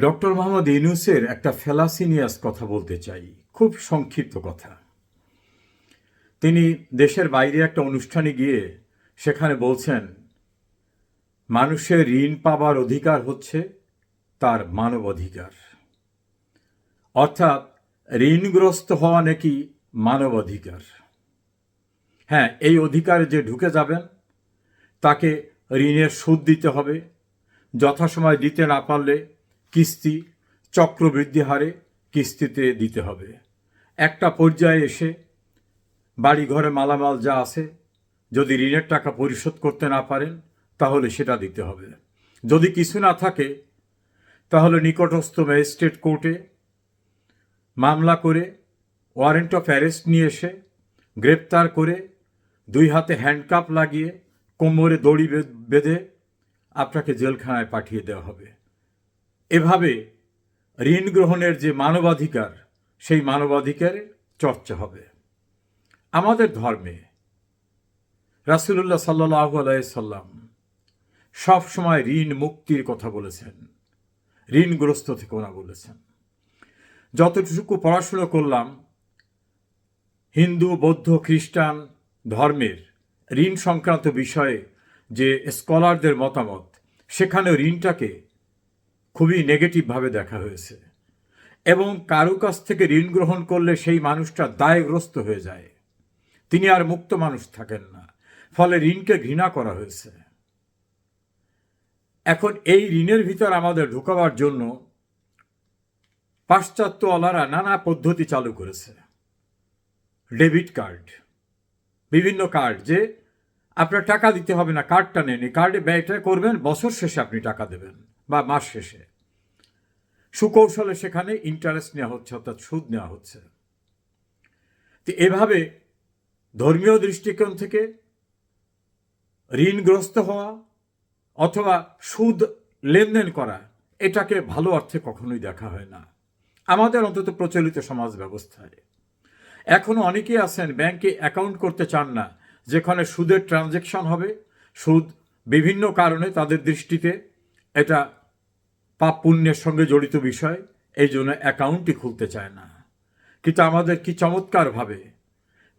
Doctor Mohammad ইউনুসের একটা ফেলাসিনিয়াস কথা বলতে চাই। খুব সংক্ষিপ্ত কথা। তিনি দেশের বাইরে একটা অনুষ্ঠানে গিয়ে সেখানে বলছেন, মানুষের ঋণ পাবার অধিকার হচ্ছে তার মানব অধিকার। অর্থাৎ ঋণগ্রস্ত হওয়া নাকি মানব অধিকার? হ্যাঁ এই অধিকারে যে ঢুকে যাবেন, তাকে ঋণের সুদ দিতে হবে। যথাসময় দিতে না পারলে কিস্তি, চক্রবৃদ্ধি হারে কিস্তিতে দিতে হবে। একটা পর্যায়ে এসে বাড়ি ঘরে মালামাল যা আছে, যদি ঋণের টাকা পরিশোধ করতে না পারেন, তাহলে সেটা দিতে হবে। যদি কিছু না থাকে, তাহলে নিকটস্থ ম্যাজিস্ট্রেট কোর্টে মামলা করে, ওয়ারেন্ট অফ অ্যারেস্ট নিয়ে এসে গ্রেপ্তার করে দুই হাতে হ্যান্ডকাপ লাগিয়ে কোমরে দড়ি বেঁধে আপনাকে জেলখানায় পাঠিয়ে দেওয়া হবে। এভাবে ঋণ গ্রহণের যে মানবাধিকার, সেই মানবাধিকারের চর্চা হবে। আমাদের ধর্মে রাসুলুল্লাহ সাল্লাহ আলাইসাল্লাম সব সময় ঋণ মুক্তির কথা বলেছেন, ঋণগ্রস্ত থেকে ওনা বলেছেন। যতটুকু পড়াশুনো করলাম, হিন্দু, বৌদ্ধ, খ্রিস্টান ধর্মের ঋণ সংক্রান্ত বিষয়ে যে স্কলারদের মতামত সেখানে ঋণটাকে খুবই নেগেটিভভাবে দেখা হয়েছে। এবং কারও কাছ থেকে ঋণ গ্রহণ করলে সেই মানুষটা দায়গ্রস্ত হয়ে যায়। তিনি আর মুক্ত মানুষ থাকেন না। ফলে ঋণকে ঘৃণা করা হয়েছে। এখন এই ঋণের ভিতর আমাদের ঢুকাবার জন্য পাশ্চাত্যওয়ালারা নানা পদ্ধতি চালু করেছে। ডেবিট কার্ড, বিভিন্ন কার্ড যে আপনার টাকা দিতে হবে না, কার্ডটা নেন। কার্ডে ব্যয়টা করবেন, বছর শেষে আপনি টাকা দেবেন। বা মাস শেষে। সুকৌশলে সেখানে ইন্টারেস্ট নেওয়া হচ্ছে, অর্থাৎ সুদ নেওয়া হচ্ছে। তো এভাবে ধর্মীয় দৃষ্টিকোণ থেকে ঋণগ্রস্ত হওয়া অথবা সুদ লেনদেন করা, এটাকে ভালো অর্থে কখনোই দেখা হয় না। আমাদের অন্তত প্রচলিত সমাজ ব্যবস্থায়। এখনও অনেকেই আছেন, ব্যাংকে অ্যাকাউন্ট করতে চান না, যেখানে সুদের ট্রানজ্যাকশন হবে, সুদ বিভিন্ন কারণে তাদের দৃষ্টিতে এটা পাপ পুণ্যের সঙ্গে জড়িত বিষয়, এই জন্য অ্যাকাউন্টই খুলতে চায় না। কিন্তু আমাদের কি চমৎকারভাবে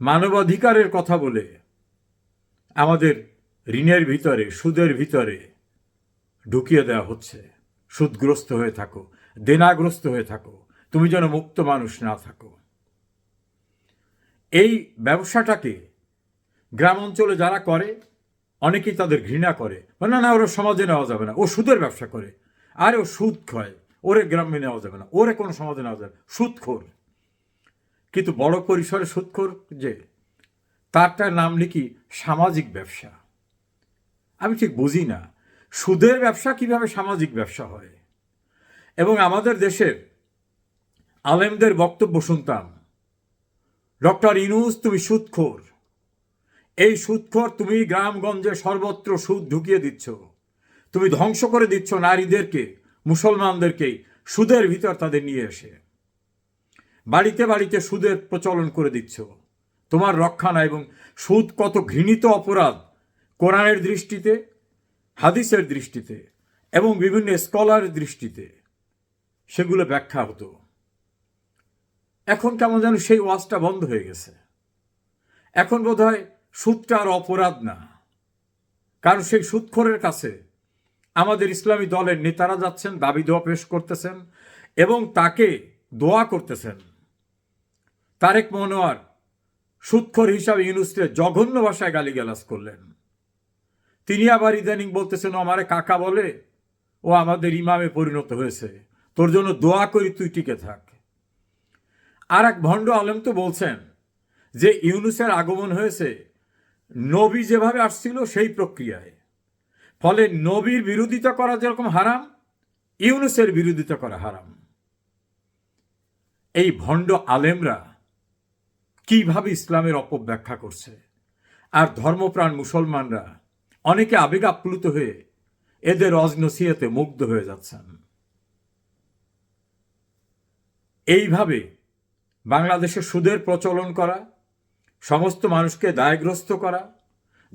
মানবাধিকারের কথা বলে আমাদের ঋণের ভিতরে, সুদের ভিতরে ঢুকিয়ে দেওয়া হচ্ছে। সুদগ্রস্ত হয়ে থাকো, দেনাগ্রস্ত হয়ে থাকো, তুমি যেন মুক্ত মানুষ না থাকো। এই ব্যবসাটাকে গ্রাম অঞ্চলে যারা করে, অনেকেই তাদের ঘৃণা করে। না না, ওরা সমাজে নেওয়া যাবে না। ও সুদের ব্যবসা করে। আরে ও সুদ খায়। ওরে গ্রামে নেওয়া যাবে না। ওরে কোনো সমাজে নেওয়া যাবে। সুদখোর। কিন্তু বড় পরিসরে সুদখোর যে, তারটার নাম লিখি সামাজিক ব্যবসা। আমি ঠিক বুঝি না। সুদের ব্যবসা কীভাবে সামাজিক ব্যবসা হয়? এবং আমাদের দেশের আলেমদের বক্তব্য শুনতাম, ডক্টর ইনুস তুমি সুদখোর। এই সুদখোর তুমি গ্রামগঞ্জে সর্বত্র সুদ ঢুকিয়ে দিচ্ছ। তুমি ধ্বংস করে দিচ্ছ নারীদেরকে, মুসলমানদেরকে, সুদের ভিতর তাদের নিয়ে এসে। বাড়িতে বাড়িতে সুদের প্রচলন করে দিচ্ছ। তোমার রক্ষা না এবং সুদ কত ঘৃণিত অপরাধ কোরআনের দৃষ্টিতে, হাদিসের দৃষ্টিতে এবং বিভিন্ন স্কলারের দৃষ্টিতে। সেগুলো ব্যাখ্যা হতো। এখন কেমন যেন সেই ওয়াজটা বন্ধ হয়ে গেছে। এখন বোধ হয় সুদটা আর অপরাধ না। কারণ সেই সুদখোরের কাছে আমাদের ইসলামী দলের নেতারা যাচ্ছেন, দাবি দোয়া পেশ করতেছেন এবং তাকে দোয়া করতেছেন। তারেক মনোয়ার সুদখোর হিসাবে ইউনুসকে জঘন্য ভাষায় গালিগালাজ করলেন। তিনি আবার ইদানিং বলতেছেন, ও আমারে কাকা বলে, ও আমাদের ইমামে পরিণত হয়েছে। তোর জন্য দোয়া করি, তুই টিকে থাক। আর এক ভণ্ড আলম তো বলছেন যে, ইউনুসের আগমন হয়েছে, নবী যেভাবে আসছিল সেই প্রক্রিয়ায়। ফলে নবীর বিরোধিতা করা যেরকম হারাম, ইউনুসের বিরোধিতা করা হারাম। এই ভণ্ড আলেমরা কীভাবে ইসলামের অপব্যাখ্যা করছে? আর ধর্মপ্রাণ মুসলমানরা অনেকে আবেগ আপ্লুত হয়ে এদের অজনসিয়াতে মুগ্ধ হয়ে যাচ্ছেন। এইভাবে বাংলাদেশে সুদের প্রচলন করা, সমস্ত মানুষকে দায়গ্রস্ত করা,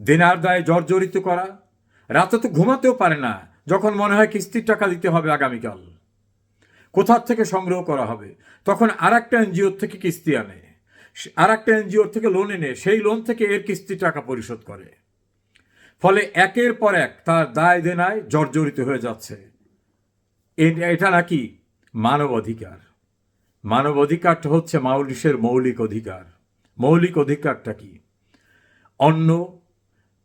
দেনার দায়ে জর্জরিত করা রাতে তো ঘুমাতেও পারে না, যখন মনে হয় কিস্তির টাকা দিতে হবে আগামীকাল। কোথার থেকে সংগ্রহ করা হবে? তখন আর একটা এনজিওর থেকে কিস্তি আনে। আর একটা এনজিওর থেকে লোন এনে, সেই লোন থেকে এর কিস্তি টাকা পরিশোধ করে। ফলে একের পর এক তার দায় দেনায় জর্জরিত হয়ে যাচ্ছে। এটা নাকি মানব অধিকার? মানব অধিকারটা হচ্ছে মাউলিশের মৌলিক অধিকার। মৌলিক অধিকারটা কি? অন্ন,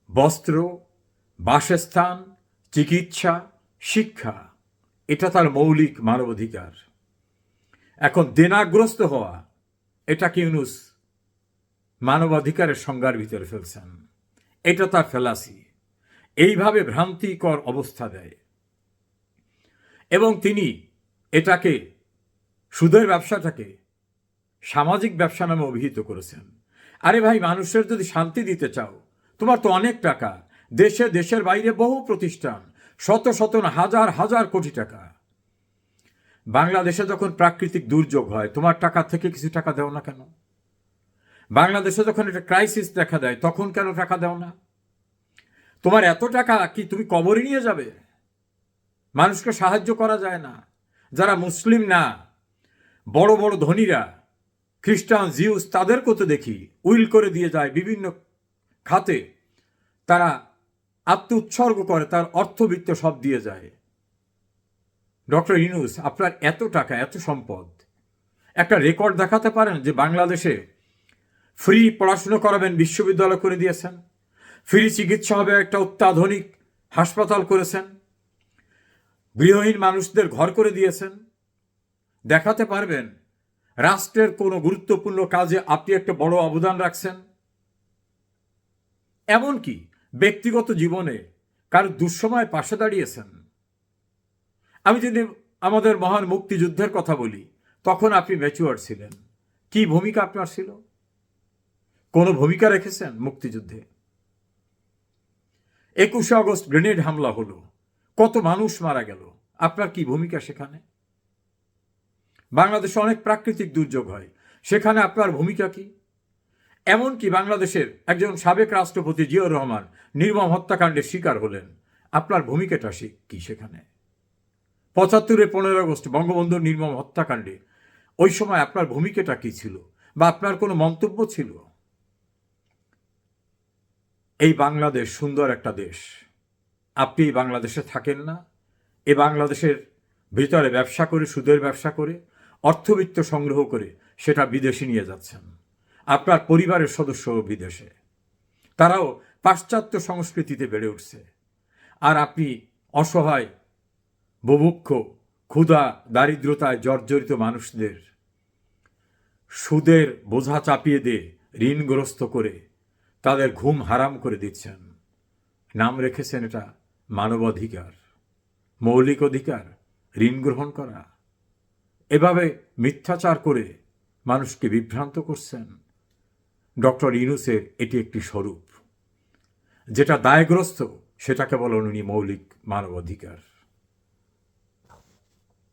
বস্ত্র বাসস্থান, চিকিৎসা, শিক্ষা, এটা তার মৌলিক মানবাধিকার। এখন দেনাগ্রস্ত হওয়া, এটা ইউনুস মানবাধিকারের সংজ্ঞার ভিতরে ফেলছেন। এটা তার ফেলাসি। এইভাবে ভ্রান্তিকর অবস্থা দেয়। এবং তিনি এটাকে, সুদের ব্যবসাটাকে সামাজিক ব্যবসা নামে অভিহিত করেছেন। আরে ভাই, মানুষের যদি শান্তি দিতে চাও, তোমার তো অনেক টাকা। দেশে, দেশের বাইরে বহু প্রতিষ্ঠান, শত শত হাজার হাজার কোটি টাকা। বাংলাদেশে যখন প্রাকৃতিক দুর্যোগ হয়, তোমার টাকা থেকে কিছু টাকা দেও না কেন? বাংলাদেশে যখন একটা ক্রাইসিস দেখা দেয়, তখন কেন টাকা দেও না? তোমার এত টাকা কি তুমি কবরে নিয়ে যাবে? মানুষকে সাহায্য করা যায় না। যারা মুসলিম না, বড় বড় ধনীরা, খ্রিস্টান, জিউস, তাদেরকেও তো দেখি, উইল করে দিয়ে যায় বিভিন্ন খাতে। তারা আত্ম উৎসর্গ করে, তার অর্থবিত্ত সব দিয়ে যায়। ডক্টর ইনুস আপনার এত টাকা, এত সম্পদ, একটা রেকর্ড দেখাতে পারেন যে বাংলাদেশে ফ্রি পড়াশুনো করাবেন বিশ্ববিদ্যালয় করে দিয়েছেন, ফ্রি চিকিৎসা হবে একটা অত্যাধুনিক হাসপাতাল করেছেন, গৃহহীন মানুষদের ঘর করে দিয়েছেন। দেখাতে পারবেন, রাষ্ট্রের কোনো গুরুত্বপূর্ণ কাজে আপনি একটা বড় অবদান রাখছেন। এমনকি ব্যক্তিগত জীবনে কার দুঃসময় পাশে দাঁড়িয়েছেন। আমি যদি আমাদের মহান মুক্তিযুদ্ধের কথা বলি, তখন আপনি ম্যাচুয়ার ছিলেন। কি ভূমিকা আপনার ছিল? কোনো ভূমিকা রেখেছেন মুক্তিযুদ্ধে? একুশে আগস্ট গ্রেনেড হামলা হলো। কত মানুষ মারা গেল। আপনার কি ভূমিকা সেখানে? বাংলাদেশে অনেক প্রাকৃতিক দুর্যোগ হয়। সেখানে আপনার ভূমিকা কি? এমনকি বাংলাদেশের একজন সাবেক রাষ্ট্রপতি জিয়াউর রহমান নির্মম হত্যাকাণ্ডের শিকার হলেন। আপনার ভূমিকাটা কি সেখানে? পঁচাত্তরের পনেরো আগস্ট বঙ্গবন্ধুর নির্মম হত্যাকাণ্ডে ওই সময় আপনার ভূমিকাটা কি ছিল? বা আপনার কোনো মন্তব্য ছিল? এই বাংলাদেশ সুন্দর একটা দেশ। আপনি বাংলাদেশে থাকেন না। এ বাংলাদেশের ভিতরে ব্যবসা করে, সুদের ব্যবসা করে, অর্থবিত্ত সংগ্রহ করে সেটা বিদেশে নিয়ে যাচ্ছেন। আপনার পরিবারের সদস্য বিদেশে। তারাও পাশ্চাত্য সংস্কৃতিতে বেড়ে উঠছে। আর আপনি অসহায়, বুভুক্ষ, ক্ষুধা, দারিদ্রতায় জর্জরিত মানুষদের সুদের বোঝা চাপিয়ে দিয়ে ঋণগ্রস্ত করে তাদের ঘুম হারাম করে দিচ্ছেন। নাম রেখেছেন এটা মানবাধিকার, মৌলিক অধিকার, ঋণ গ্রহণ করা। এভাবে মিথ্যাচার করে মানুষকে বিভ্রান্ত করছেন। ডক্টর ইনুসের এটি একটি স্বরূপ। যেটা দায়গ্রস্ত সেটাকে বলেন উনি মৌলিক মানবাধিকার।